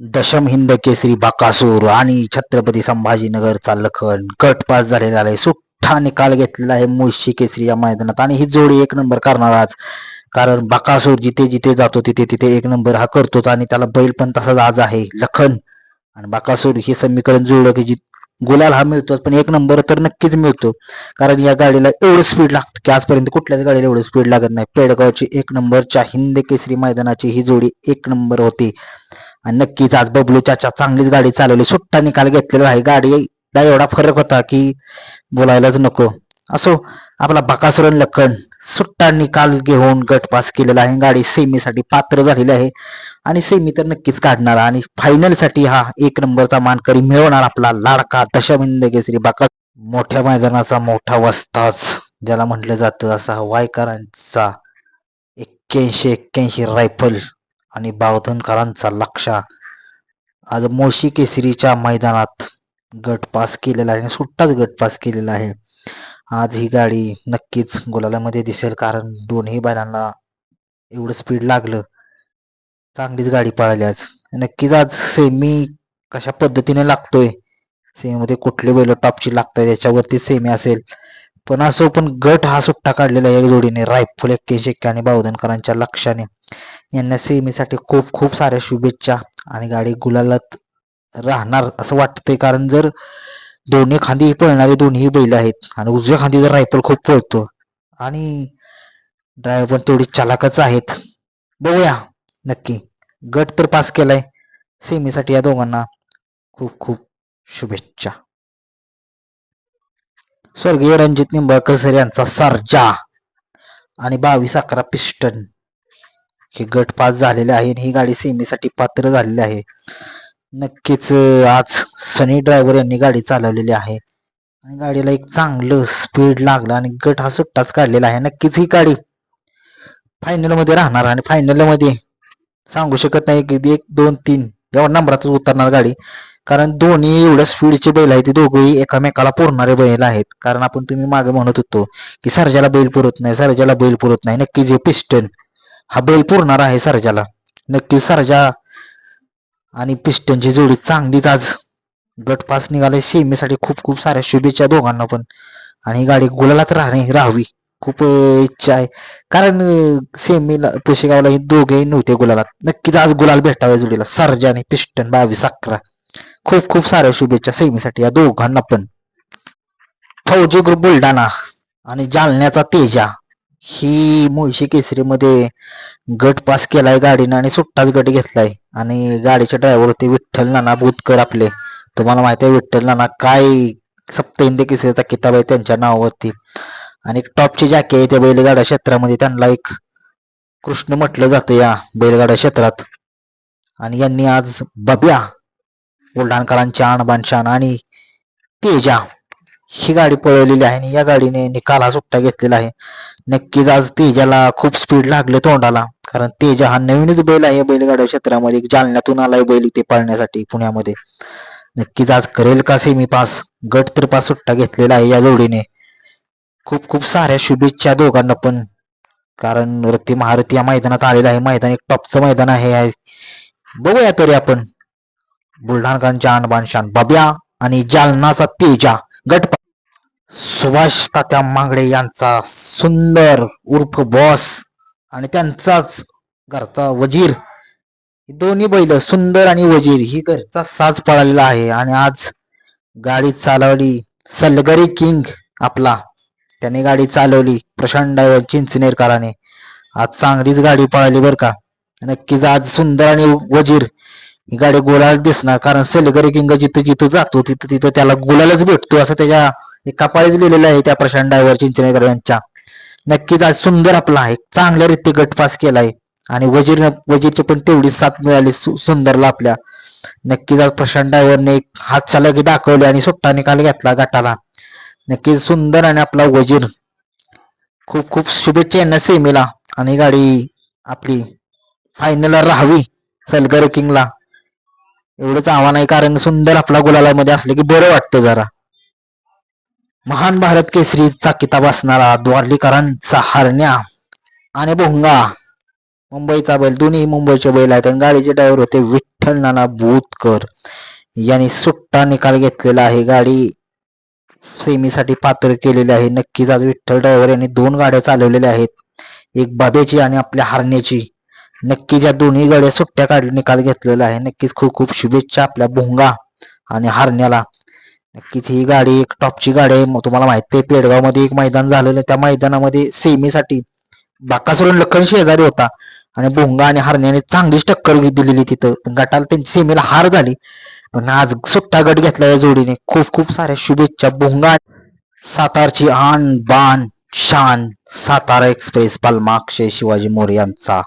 दशम हिंद केसरी बाकासूर आणि छत्रपती संभाजीनगरचा लखन. गट पास झालेला आहे. सुठ्ठा निकाल घेतलेला आहे मुळशी केसरी या मैदानात. आणि ही जोडी एक नंबर करणार आज कारण बाकासूर जिथे जिथे जातो तिथे तिथे एक नंबर हा करतोच आणि त्याला बैल पण तसाच आज आहे. लखन आणि बाकासूर हे समीकरण जुळलं की जी गुलाल हा मिळतोच पण एक नंबर तर नक्कीच मिळतो. कारण या गाडीला एवढं स्पीड लागतं की आजपर्यंत कुठल्याच गाडीला एवढं स्पीड लागत नाही. पेडगावची एक नंबरच्या हिंद केसरी मैदानाची ही जोडी एक नंबर होती. आणि नक्कीच आज बबलू चाचा चांगलीच गाडी चालवली. सुट्टा निकाल घेतलेला आहे. गाडीला एवढा फरक होता की बोलायलाच नको. असो आपला बकासुरन लखन सुट्टा निकाल घेऊन गट पास केलेला आहे. गाडी सेमीसाठी पात्र झालेली आहे. आणि सेमी तर नक्कीच काढणार. आणि फायनलसाठी हा एक नंबरचा मानकरी मिळवणार आपला लाडका दशमिंद केसरी बाका मोठ्या मैदानाचा मोठा वस्ताच ज्याला म्हटलं जातं असा वायकरांचा एक्क्याऐंशी एक्क्याऐंशी रायफल. आणि बावधनकरांचा लक्षा आज मोशी केसरीच्या मैदानात गट पास केलेला आहे आणि सुट्टाच गट पास केलेला आहे. आज ही गाडी नक्कीच गुलालामध्ये दिसेल कारण दोन्ही बैलांना एवढं स्पीड लागलं. चांगलीच गाडी पळाली आज. नक्कीच आज सेमी कशा पद्धतीने लागतोय? सेमीमध्ये कुठले बैल टॉपची लागतात याच्यावरती सेमी असेल. पण असो पण गट हा सुट्टा काढलेला आहे या जोडीने. रायफल एक्क्याऐंशी आणि बावधनकरांच्या लक्षाने. यांना सेमीसाठी खूप खूप साऱ्या शुभेच्छा आणि गाडी गुलालात राहणार असं वाटतंय. कारण जर दोन्ही खांदी पळणारे दोन्ही बैल आहेत आणि उजव्या खांदी जर रायफल खूप पळतो आणि ड्रायव्हर पण तेवढी चालाकच आहेत. बघूया. नक्की. गट तर पास केलाय. सेमीसाठी या दोघांना खूप खूप शुभेच्छा. स्वर्गीय रणजित निंबाळकर सर यांचा सारजा आणि बावीस अकरा पिस्टन. हे गट पास झालेले आहे आणि ही गाडी सेमीसाठी पात्र झालेली आहे. नक्कीच आज सनी ड्रायव्हर यांनी गाडी चालवलेली आहे. आणि गाडीला एक चांगलं स्पीड लागलं आणि गट हा सुट्टाच काढलेला आहे. नक्कीच ही गाडी फायनलमध्ये राहणार आणि फायनलमध्ये सांगू शकत नाही की एक दोन तीन एवढ्या नंबरातच उतरणार गाडी कारण दोन्ही एवढ्या स्पीडचे बैल आहेत ते दोघेही एकामेकाला पुरणारे बैल आहेत. कारण आपण तुम्ही मागे म्हणत होतो की सर्जाला बैल पुरत नाही सर्जाला बैल पुरत नाही नक्कीच हे पिस्टन हा बैल पुरणार आहे सर्जाला. नक्कीच सर्जा आणि पिस्टनची जोडी चांगलीच आज. गटपास निघाले सेमीसाठी खूप खूप साऱ्या शुभेच्छा दोघांना पण. आणि ही गाडी गुलालात राहणे राहावी. खूप इच्छा आहे. कारण सेमीला पुशेगावला हे दोघेही नव्हते गुलालात. नक्कीच आज गुलाल भेटावे जोडीला. सर्जा आणि पिस्टन बावीस अकरा. खूप खूप साऱ्या शुभेच्छा सेमीसाठी या दोघांना पण. फौजी ग्रुप बुलढाणा आणि जालन्याचा तेजा. ही मुळशी केसरीमध्ये गट पास केलाय गाडीनं आणि सुट्टाच गट घेतलाय. आणि गाडीचे ड्रायव्हर होते विठ्ठल नाना बुतकर आपले. तुम्हाला माहिती आहे विठ्ठल नाना काय सप्त हिंद केसरीचा किताब आहे त्यांच्या नावावरती. आणि एक टॉपची जॅकी आहे त्या बैलगाडा क्षेत्रामध्ये त्यांना एक कृष्ण म्हटलं जातं या बैलगाडा क्षेत्रात. आणि यांनी आज बब्या बुलढाणकरांच्या आणबानशान आणि तेजा ही गाडी पळवलेली आहे आणि या गाडीने निकाल हा सुट्टा घेतलेला आहे. नक्कीच आज तेजाला खूप स्पीड लागले तोंडाला कारण तेजा हा नवीनच बैल आहे या बैलगाड्या क्षेत्रामध्ये. जालन्यातून आलाय बैल इथे पाळण्यासाठी पुण्यामध्ये. नक्कीच आज करेल का सेमी पास गट तर पास सुट्टा घेतलेला आहे या जोडीने. खूप खूप साऱ्या शुभेच्छा दोघांना पण. कारण रत्ती महारथी या मैदानात आलेला आहे. मैदान एक टॉपचं मैदान आहे. आहे. बघूया तरी आपण. बुलढाणकरांच्या आणबान शान बब्या आणि जालनाचा तेजा गट सुभाष तात्या मांगडे यांचा सुंदर उर्फ बॉस आणि त्यांचाच घरचा वजीर. ही दोन्ही बैल सुंदर आणि वजीर. ही घरचा साज पळालेला आहे. आणि आज गाडी चालवली सलगरी किंग आपला. त्याने गाडी चालवली प्रशांत चिंचनेरकराने आज चांगलीच गाडी पळाली बरं का. नक्कीच आज सुंदर आणि वजीर. ही गाडी गोलाच दिसणार कारण सलगरी किंग जिथं जिथं जातो तिथं तिथं त्याला गोलालाच भेटतो असं त्याच्या एक कपाळीच लिहिलेलं आहे त्या प्रशांत डायव्हर चिंचनेकर यांच्या. नक्कीच आज सुंदर आपला आहे. चांगल्या रीती गटपास केलाय. आणि वजीर वजीरची पण तेवढीच साथ मिळाली सु- सुंदरला आपल्या. नक्कीच आज प्रशांत डायव्हरने एक हात चालकी दाखवले आणि सुट्टा निकाल घेतला गटाला. नक्कीच सुंदर आणि आपला वजीर. खूप खूप शुभेच्छा यांना सेमीला. आणि गाडी आपली फायनलला राहावी सलगर किंगला. एवढंच आव्हान आहे कारण सुंदर आपला गुलालामध्ये असले की बरं वाटतं जरा. महान भारत केसरीचा किताब असणारा द्वारलीकरांचा हरण्या. आणि भोंगा. मुंबईचा बैल दोन्ही मुंबईचे बैल आहेत आणि गाडीचे ड्रायव्हर होते विठ्ठल नाना भूतकर. यांनी सुट्टा निकाल घेतलेला आहे. गाडी सेमीसाठी पात्र केलेली आहे. नक्कीच आज विठ्ठल ड्रायव्हर यांनी दोन गाड्या चालवलेल्या आहेत. एक बाबेची आणि आपल्या हारण्याची. नक्कीच या दोन्ही गाड्या सुट्ट्या काढून निकाल घेतलेला आहे. नक्कीच खूप खूप शुभेच्छा आपल्या भोंगा आणि हारण्याला. नक्कीच ही गाडी एक टॉपची गाडी आहे. मग तुम्हाला माहिती आहे पेडगावमध्ये एक मैदान झालेलं त्या मैदानामध्ये सेमीसाठी बाकासरून लखन शेजारी होता. आणि भोंगा आणि हरण्याने चांगलीच टक्कर दिलेली तिथं. गटाला त्यांची सेमीला हार झाली. पण आज सुट्टा गट घेतला या जोडीने. खूप खूप साऱ्या शुभेच्छा. भोंगा सातारची आण बाण शान. सातारा एक्सप्रेस पालमा अक्षय शिवाजी मोरे यांचा.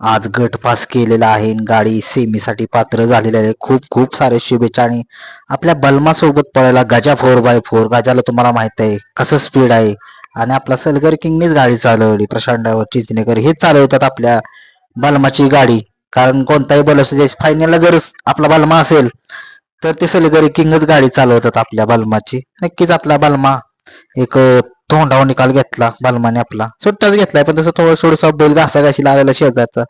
आज गट पास केलेला आहे. गाडी सेमीसाठी पात्र झालेली आहे. खूप खूप सारे शुभेच्छा. आणि आपल्या बलमा सोबत पळायला गजा फोर बाय फोर गजाला तुम्हाला माहीत आहे. कसं स्पीड आहे? आणि आपला सलगर किंगनेच गाडी चालवली. प्रशांत डायव्हर हेच हे चालवतात आपल्या बलमाची गाडी. कारण कोणताही बल असू दे फायनलला जर आपला बलमा असेल तर ते सलगरी किंगच गाडी चालवतात आपल्या बलमाची. नक्कीच आपला बलमा एक तोंडावर निकाल घेतला. बलमाने आपला. सुट्टाच घेतलाय पण तसं थोडं थोडंसं बैल घासाघाशी लागलेला शेजारचा.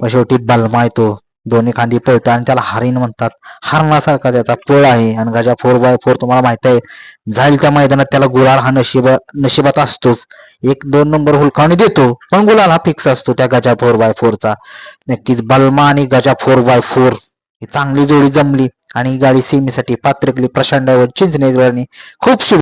पण शेवटी बलमा येतो. दोन्ही खांदी पळतं आणि त्याला हरिण म्हणतात. हरणासारखा त्याचा पळ आहे आणि गजा फोर बाय फोर तुम्हाला माहीत आहे. जाईल त्या मैदानात त्याला गुलाल हा नशीब नशिबात असतोच. एक दोन नंबर हुलकावणी देतो पण गुलाल हा फिक्स असतो त्या गजा फोर बाय फोरचा नक्कीच बलमा आणि गजा फोर बाय फोर ही चांगली जोडी जमली आणि गाडी सेमीसाठी पात्र केली प्रशांत डायव्हर चिंचनेकरांनी खूप शुभ